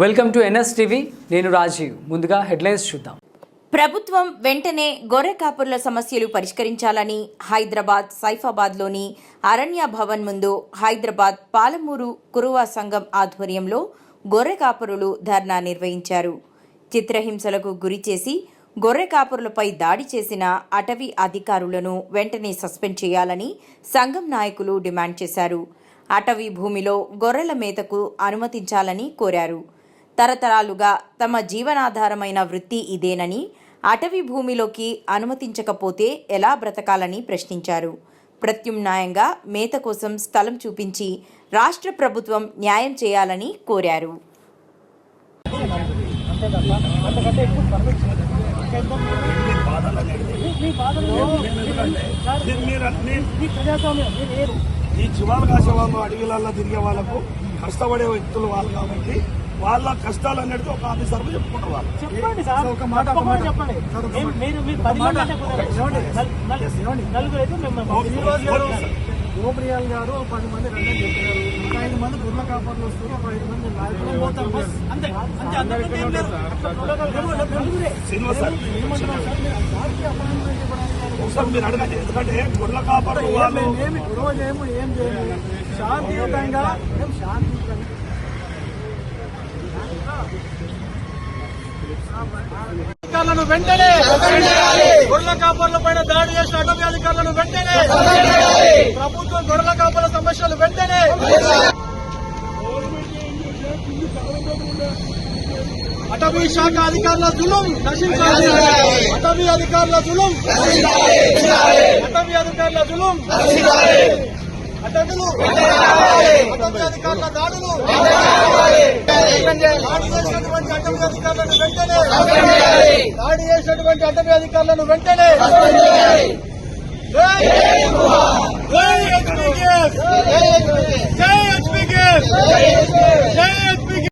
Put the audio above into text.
Welcome to NS TV. నేను రాజీవ్. ముందుగా headlines చూద్దాం. ప్రభుత్వం వెంటనే గొర్రె కాపుర్ల సమస్యలు పరిష్కరించాలని హైదరాబాద్ సైఫాబాద్లోని అరణ్య భవన్ ముందు హైదరాబాద్ పాలమూరు కురువా సంఘం ఆధ్వర్యంలో గొర్రె కాపురులు ధర్నా నిర్వహించారు. చిత్రహింసలకు గురి చేసి గొర్రె కాపురులపై దాడి చేసిన అటవీ అధికారులను వెంటనే సస్పెండ్ చేయాలని సంఘం నాయకులు డిమాండ్ చేశారు. అటవీ భూమిలో గొర్రెల మేతకు అనుమతించాలని కోరారు. తరతరాలుగా తమ జీవనాధారమైన వృత్తి ఇదేనని అటవీ భూమిలోకి అనుమతించకపోతే ఎలా బ్రతకాలని ప్రశ్నించారు. ప్రత్యుమ్నాయంగా మేత కోసం స్థలం చూపించి రాష్ట్ర ప్రభుత్వం న్యాయం చేయాలని కోరారు. ఈ చివాలు కాసే వాళ్ళు అడవిలలో తిరిగే వాళ్ళకు కష్టపడే వ్యక్తులు వాళ్ళు కాబట్టి వాళ్ళ కష్టాలు అనేది ఒక ఆఫీసర్ చెప్పుకుంటారు వాళ్ళు. చెప్పండి సార్. ఒక మాట చెప్పండి. మీరు- గోప్రియాల్ గారు పది మంది రండి చెప్పారు? ఒక ఐదు మంది గుర్ల కాపర్లు వస్తారు ఒక ఐదు మంది నాయకులు పోతారు. బస్ అంతే ఒకసారి మీరు అడగండి. ఎందుకంటే గుడ్ల కాపరు వాళ్ళు ఏమి గొడవ చేయము ఏం చేయము. శాంతియుతంగా అధికారులను వెంటనే గొర్రెల కాపర్ల పైన దాడి చేసిన అటవీ అధికారులను వెంటనే ప్రభుత్వం గొర్రెల కాపర్ల సమస్యలు వెంటనే అటవీ శాఖ అధికారుల దులం నశించాలి. అటవీ అధికారుల దులం అటవీ అధికారుల దులం అటవీలు అధికారుల దాడులు. దాడి చేసినటువంటి అటవీ అధికారులను వెంటనే దాడి చేసినటువంటి అటవీ అధికారులను వెంటనే